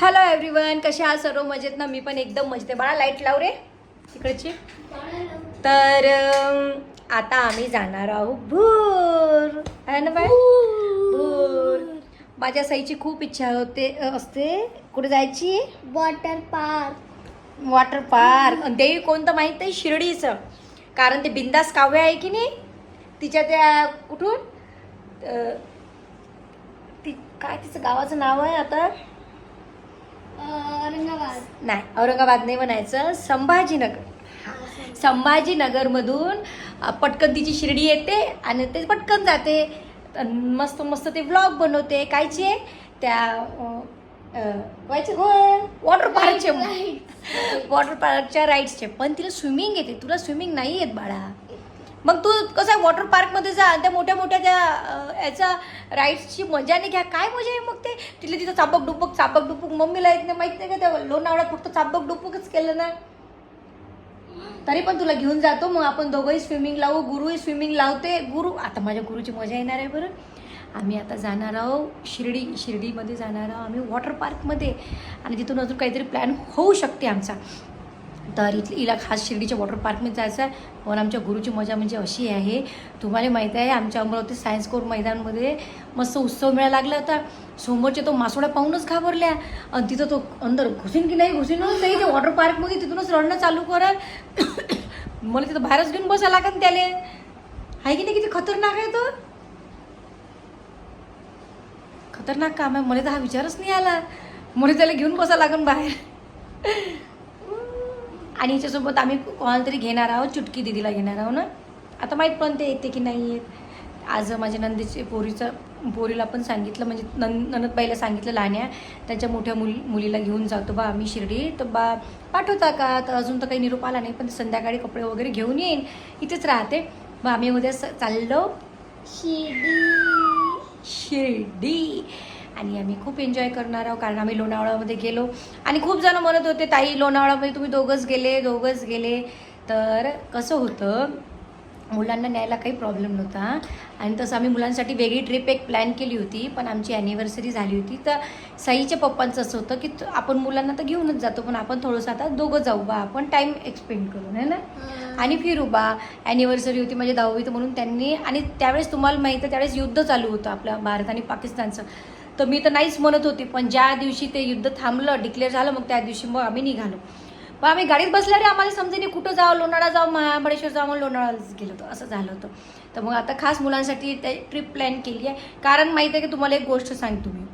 Hello everyone कसे आहात? सर्व मजेत ना? मी पण एकदम मजेत बाळा लाइट लाव रे. तिकडची तर आता आम्ही जाणार आहोत भूर. आहे ना बाय भूर. माझ्या साईची खूप इच्छा होते असते. कुठे जायची? वॉटर पार्क वॉटर पार्क आणि तेही कोणतं माहीत आहे शिर्डीचं. कारण ते बिंदास काव्य आहे की नाही? तिच्या त्या कुठून? ती काय तिचं गावाचं नाव आहे आता? औरंगाबाद. नाही औरंगाबाद नाही म्हणायचं संभाजीनगर. हा. संभाजीनगरमधून पटकन तिची शिर्डी येते आणि ते पटकन जाते. मस्त मस्त ते व्लॉग बनवते. कायचे त्या कायचे हो वॉटर पार्कचे वॉटर पार्कच्या राईड्सचे पण तिला स्विमिंग येते. तुला स्विमिंग नाही येत बाळा. मग तू कसं वॉटर पार्कमध्ये जा त्या मोठ्या मोठ्या त्या याचा राईड्सची मजा नाही घ्या. काय मजा आहे मग ते? तिला तिथं चापक डुपक चापक डुपक मम्मीला येत नाही माहीत नाही का त्या लोणावळ्यात फक्त चापक डुपकच केलं ना? तरी पण तुला घेऊन जातो. मग आपण दोघंही स्विमिंग लावू गुरुही स्विमिंग लावते. गुरु आता माझ्या गुरुची मजा येणार आहे बरं. आम्ही आता जाणार आहोत शिर्डी शिर्डीमध्ये जाणार आहोत आम्ही वॉटर पार्कमध्ये आणि तिथून अजून काहीतरी प्लॅन होऊ शकते आमचा. तर इथली हिला खास शिर्डीच्या वॉटर पार्कमध्ये जायचं आहे. पण आमच्या गुरुची मजा म्हणजे अशी आहे. तुम्हाला माहीत आहे आमच्या अमरावती सायन्स कोर मैदानमध्ये मस्त उत्सव मेळा लागला होता. समोरचे तो मासोड्या पाहूनच घाबरल्या. आणि तिथं तो अंदर घुसीन की नाही घुसीन नाही ते वॉटर पार्कमध्ये तिथूनच रडणं चालू करा मला तिथं बाहेरच घेऊन बसा लागेल त्याले. आहे की नाही किती खतरनाक आहे तो. खतरनाक काम आहे. मला तर हा विचारच नाही आला. मला त्याला घेऊन बसा लागन बाहेर. आणि हिच्यासोबत आम्ही कोणाला तरी घेणार आहोत चुटकी दिदीला घेणार आहोत ना? आता माहीत पण ते येते की नाही येत. आज माझ्या नंदीचे पोरीचं पोरीला पण सांगितलं म्हणजे नंद ननदबाईला सांगितलं लहान्या त्यांच्या मोठ्या मुली मुलीला घेऊन जातो बा आम्ही शिर्डी. तर बा पाठवता का? तर अजून तर काही निरोप आला नाही पण संध्याकाळी कपडे वगैरे घेऊन येईन. इथेच राहते. मग आम्ही उद्या स- चाललो. शिर्डी. शिर्डी. आणि आम्ही खूप एन्जॉय करणार आहोत कारण आम्ही लोणावळ्यामध्ये गेलो. आणि खूप जण म्हणत होते ताई लोणावळ्यामध्ये तुम्ही दोघंच गेले दोघंच गेले. तर कसं होतं मुलांना न्यायला काही प्रॉब्लेम नव्हता. आणि तसं आम्ही मुलांसाठी वेगळी ट्रिप एक प्लॅन केली होती पण आमची ॲनिव्हर्सरी झाली होती. तर साईच्या पप्पांचं असं होतं की आपण मुलांना तर घेऊनच जातो पण आपण थोडंसं आता दोघं जाऊ बा आपण टाईम एक्सपेंड करू है ना? आणि फिरू बा ॲनिव्हर्सरी होती माझी दहावीत म्हणून त्यांनी आणि त्यावेळेस तुम्हाला माहिती आहे त्यावेळेस युद्ध चालू होतं आपल्या भारत आणि पाकिस्तानचं. तर मी तर नाहीच म्हणत होती पण ज्या दिवशी ते युद्ध थांबलं डिक्लेअर झालं मग त्या दिवशी मग आम्ही निघालो. मग आम्ही गाडीत बसल्यावर आम्हाला समजेने कुठं जावं लोणाळा जाऊ महाबळेश्वर जाऊ मग गेलो होतो. असं झालं होतं. तर मग आता खास मुलांसाठी ते ट्रिप प्लॅन केली आहे. कारण माहीत आहे की तुम्हाला एक गोष्ट सांगतो मी.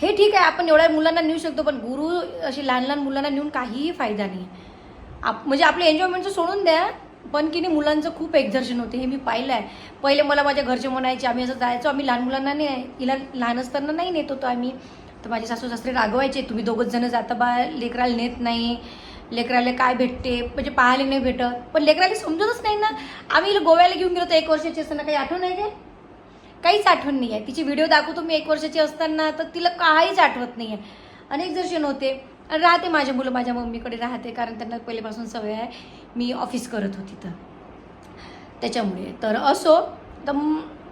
हे ठीक आहे आपण एवढ्या मुलांना नेऊ शकतो पण गुरु अशी लहान लहान मुलांना नेऊन काहीही फायदा नाही. आप म्हणजे आपले एन्जॉयमेंटचं सोडून द्या. पण की नाही मुलांचं खूप एक्झर्शन होते हे मी पाहिलं आहे पहिले मला माझ्या घरचे म्हणायचे आम्ही असं जायचो आम्ही लहान मुलांना नाही हिला लहान असताना नाही नेत होतो आम्ही. तर माझे सासू सासरे रागवायचे तुम्ही दोघंच जण जाता बा लेकराला नेत नाही. लेकराला काय भेटते? म्हणजे पाहायला नाही भेटत. पण लेकराला समजतच नाही ना. आम्ही गोव्याला घेऊन गेलो तर एक वर्षाची असताना काही आठवण आहे काय? काहीच आठवण नाही आहे. तिची व्हिडिओ दाखवतो मी एक वर्षाची असताना तर तिला काहीच आठवत नाही आहे. अनेक दर्शन होते. राहते माझे मुलं माझ्या मम्मीकडे राहते कारण त्यांना पहिल्यापासून सवय आहे. मी ऑफिस करत होती तर. त्याच्यामुळे. तर असो तर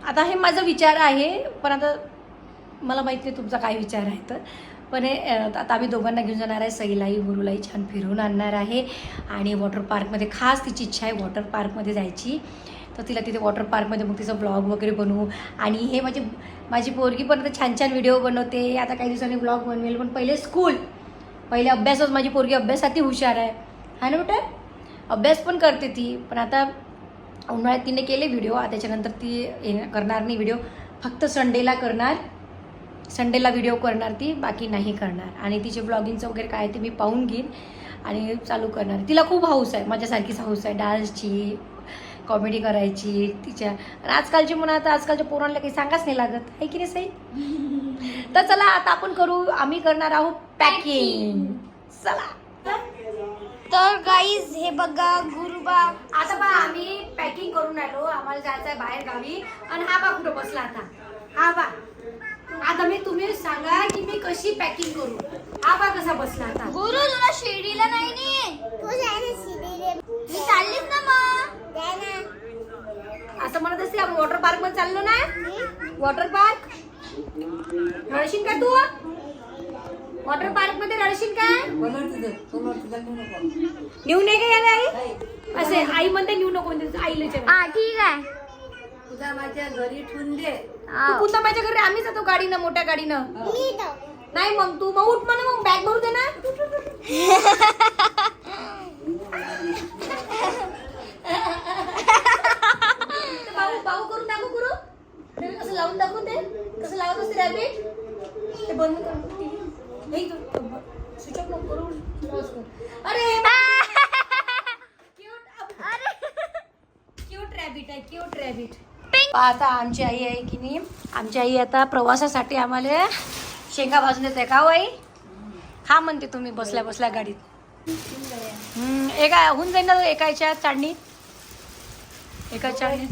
आता हे माझा विचार आहे पण आता मला माहीत नाही तुमचा काय विचार आहे तर. पण हे आता आम्ही दोघांना घेऊन जाणार आहे सईलाही गुरुलाही छान फिरवून आणणार आहे. आणि वॉटर पार्कमध्ये खास तिची इच्छा आहे वॉटर पार्कमध्ये जायची. तर तिला तिथे वॉटर पार्कमध्ये मग तिचा ब्लॉग वगैरे बनवू. आणि हे माझी माझी पोरगी पण आता छान छान व्हिडिओ बनवते. आता काही दिवसांनी ब्लॉग बनवेल पण पहिले स्कूल पहिले अभ्यासच माझी पोरगी अभ्यासातही हुशार आहे. हा ना बेटा? अभ्यास पण करते ती पण आता उन्हाळ्यात तिने केले व्हिडिओ त्याच्यानंतर ती ये- करणार नाही व्हिडिओ फक्त संडेला करणार संडेला व्हिडिओ करणार ती बाकी नाही करणार. आणि तिचे ब्लॉगिंगचं वगैरे काय ते मी पाहून घेईन आणि चालू करणार. तिला खूप हाऊस आहे माझ्यासारखीच हाऊस आहे. डान्सची कॉमेडी करायची तिच्या आणि आजकालची म्हणा आता आजकालच्या पोरांना काही सांगाच नाही लागत. आहे की नाही साई? तर चला आता आपण करू आम्ही करणार आहोत पॅकिंग. चला. तर गाईज हे बघा गुरुबा आता बा आम्ही पॅकिंग करून आलो. आम्हाला जायचं आहे बाहेर गावी. आणि हा बा कुठं बसला आता? हा बा. आता मी तुम्ही सांगा की मी कशी पॅकिंग करू? हा बा कसा बसला आता? गुरु तुला शिर्डीला नाही नी? मी चाललीच ना मग. असं म्हणत असते आपण वॉटर पार्कमध्ये चाललो ना? वॉटर पार्क म्हणशील का तू? वॉटर पार्कमध्ये रडशील काय? नेऊ नाही का याला आई? असे आई म्हणते नेऊ नको म्हणते आईला विचार. हा ठीक आहे. तुझा माझ्या घरी ठेवून दे. तू पुन्हा माझ्या घरी आम्ही जातो गाडीनं मोठ्या गाडीनं. नाही मग तू मग उठ म्हणा मग बॅग भरू दे ना. भाऊ भाऊ करून दाखव करू कसं लावून दाखव ते. कसं लावत असते रॅबिट ते बंद कर. नाही स्विच ऑफ नको करू pause कर. अरे क्यूट क्यूट रॅबिट आहे क्यूट रॅबिट आता आमची आई आहे की नाही? आमची आई आता प्रवासासाठी आम्हाला शेंगा भाजून देते का हो आई? हा म्हणते तुम्ही बसल्या बसल्या गाडीत. हम्म, एका होऊन जाईल ना एका याच्यात चाडणी एका चाडणी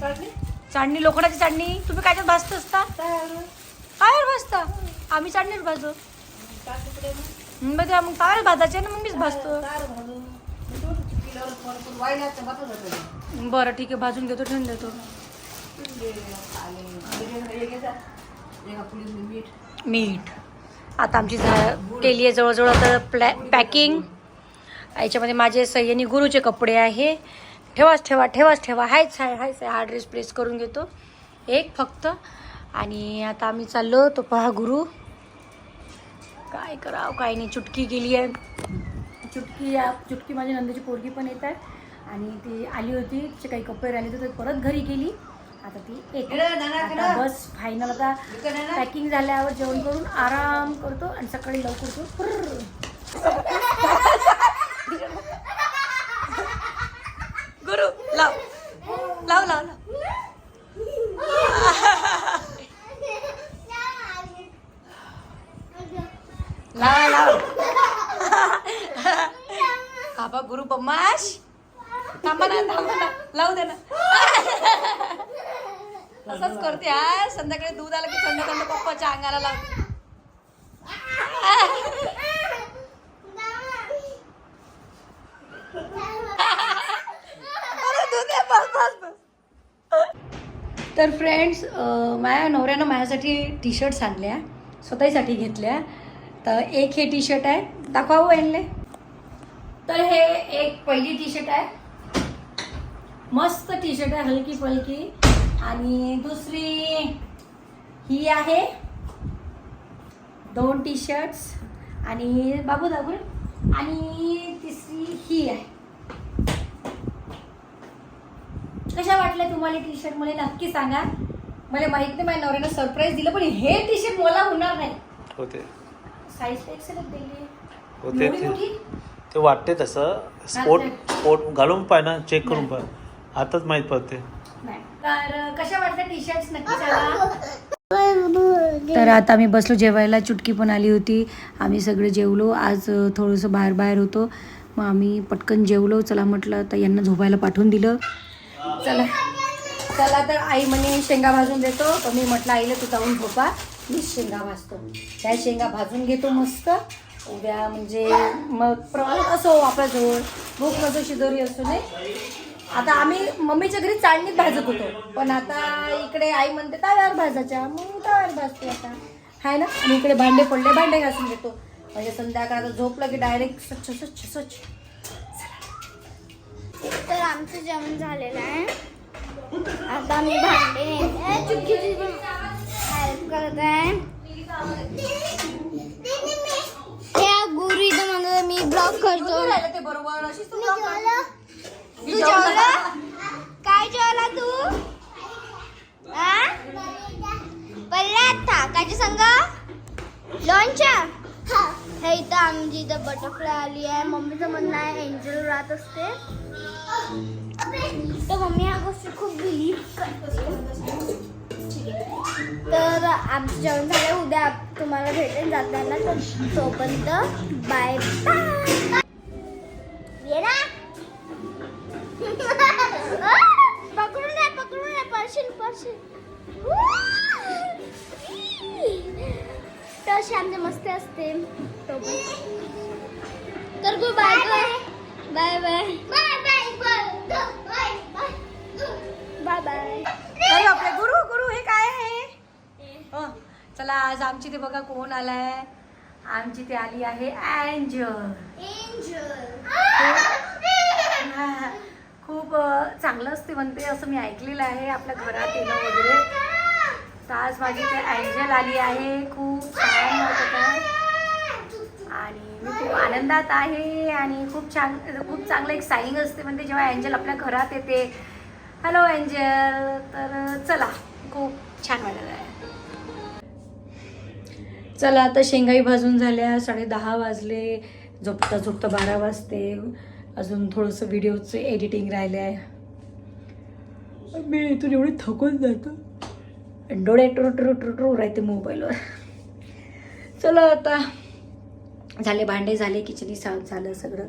चाडणी लोखंडाची चाडणी तुम्ही कायच्यात भाजत असता? काय भाजता? आम्ही चाडणीच भाजतो हम्म, मग ते मग काय भाजायचे ना मग मीच भाजतो. बरं ठीक आहे भाजून घेतो ठेवून देतो. मीठ. आता आमची झा- केली आहे जवळजवळ आता प्लॅ पॅकिंग. याच्यामध्ये माझे सह्यानी गुरुचे कपडे आहे. ठेवाच ठेवा ठेवाच ठेवा. हायच हाय हायच आहे हा ड्रेस प्रेस करून घेतो. एक फक्त. आणि आता आम्ही चाललो तो पहा गुरु. काय करावं? काय नाही चुटकी गेली आहे. चुटकी या चुटकी माझी नंदीची पोरगी पण येत आहे. आणि ती आली होती तिचे काही कपडे राहिले होते तर परत घरी गेली. आता ती येते आता बस फायनल आता पॅकिंग झाल्यावर जेवण करून आराम करतो आणि सकाळी लवकर फुर्र. गुरु लाव. लाव लाव लाव. लावा लाव. बाबा गुरु बम्माश. थांबा ना थांबा ना. लावू दे ना. असंच करते हा. संध्याकाळी दूध आलं की संध्याकाळी पप्पाच्या अंगाला लावते तर फ्रेंड्स माझ्या नवऱ्यानं माझ्यासाठी टी शर्ट्स आणल्या स्वतःसाठी घेतल्या. तर एक हे टी शर्ट आहे. दाखवावं आणले तर हे एक पहिली टी शर्ट आहे. मस्त टी शर्ट आहे हलकी पलकी आणि दुसरी ही आहे. दोन टी शर्ट्स आणि बाबू दाखवून आणि तिसरी ही आहे. कशा वाटल्या तुम्हाला टी शर्ट मला नक्की सांगा. मला माहीत नाही माझ्या नवऱ्यानं सरप्राईज दिलं पण हे टी शर्ट मला होणार नाही. होते. साईज एक्सेल दिली होते एवढी ते मोठी ते वाटते तसं. स्पोर्ट स्पोर्ट घालून पाय ना चेक करून पाय. आताच माहीत पडते नाही. तर कशा वाटल्या टी शर्ट नक्की सांगा? तर आता आम्ही बसलो जेवायला. चुटकी पण आली होती. आम्ही सगळे जेवलो. आज अ, थोडंसं बाहेर बाहेर होतो. मग आम्ही पटकन जेवलो. चला म्हटलं तर यांना झोपायला पाठवून दिलं. चला. चला तर आई म्हणे शेंगा भाजून देतो. तर मी म्हटलं आईला तू जाऊन झोपा. मी शेंगा भाजतो. त्या शेंगा भाजून घेतो मस्त. उद्या म्हणजे मग प्रवास असो आपल्याजवळ भूक नसो शिदोरी असू नाही. आता आम्ही मम्मीच्या घरी चाळणीत भाजत होतो. पण आता इकडे आई म्हणते तव्यावर भाजायच्या. मग तव्यावर भाजते आता. हाय ना? आणि इकडे भांडे पडले भांडे घासून घेतो. म्हणजे संध्याकाळ झोपलं की डायरेक्ट स्वच्छ स्वच्छ स्वच्छ. तर आमचं जेवण झालेलं आहे. आता मी भांडे हेल्प करत आहे गुरु इथं म्हणत मी ब्लॉग करतो ते बरोबर अशीच तू काम कर. तू जेवला काय जेवला तू आ? पल्ल्यात काच्या संग लोणच्या हे इथं आमची इथं बटरफ्लाय आली आहे मम्मीचं म्हणणं आहे एंजल राहत असते तर मम्मी या गोष्टी खूप बिलीव करते तर आमचं जेवण झालं उद्या तुम्हाला भेटेल जाताना तर तोपर्यंत बाय बाय. पकडून नाही पकडून नाही पर्शन पर्शन तर अशी आमचे मस्ती असते. तो. तर go bye bye bye bye bye bye bye bye अरे आपले गुरु. हो, चला आज आमची ते बघा कोण आलाय. आमची ते आली आहे अँजल खूप चांगलं असते म्हणते असं मी ऐकलेलं आहे आपल्या घरात येणं वगैरे. तर आज माझी ते अँजल आली आहे. खूप छान वाटत आहे. आणि मी खूप आनंदात आहे आणि खूप छान खूप चांगलं एक साईंग असते म्हणते जेव्हा अँजल आपल्या घरात येते. हॅलो अँजल तर चला खूप छान वाटत आहे. चला आता शेंगाई भाजून झाल्या साडे दहा वाजले झोपता झोपता बारा वाजते. अजून थोडंसं व्हिडिओचं एडिटिंग राहिलं आहे मी इथून एवढी थकून जातो. डोळे टुरू टुरू टुरू टुरू राहते मोबाईलवर. चला आता. झाले भांडे झाले किचनही साफ झालं सगळं.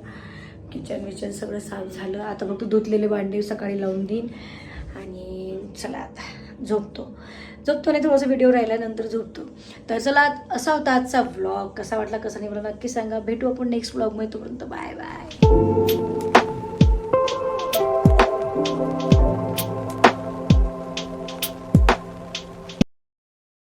किचन विचन सगळं साफ झालं. आता फक्त धुतलेले भांडे सकाळी लावून देईन. आणि चला आता झोपतो. झोपतो नाही थोडासा व्हिडिओ राहिल्यानंतर झोपतो. तर चला असा होता आजचा व्लॉग कसा वाटला कसा नाही मला नक्की सांगा. भेटू आपण नेक्स्ट व्लॉगमध्ये तोपर्यंत बाय बाय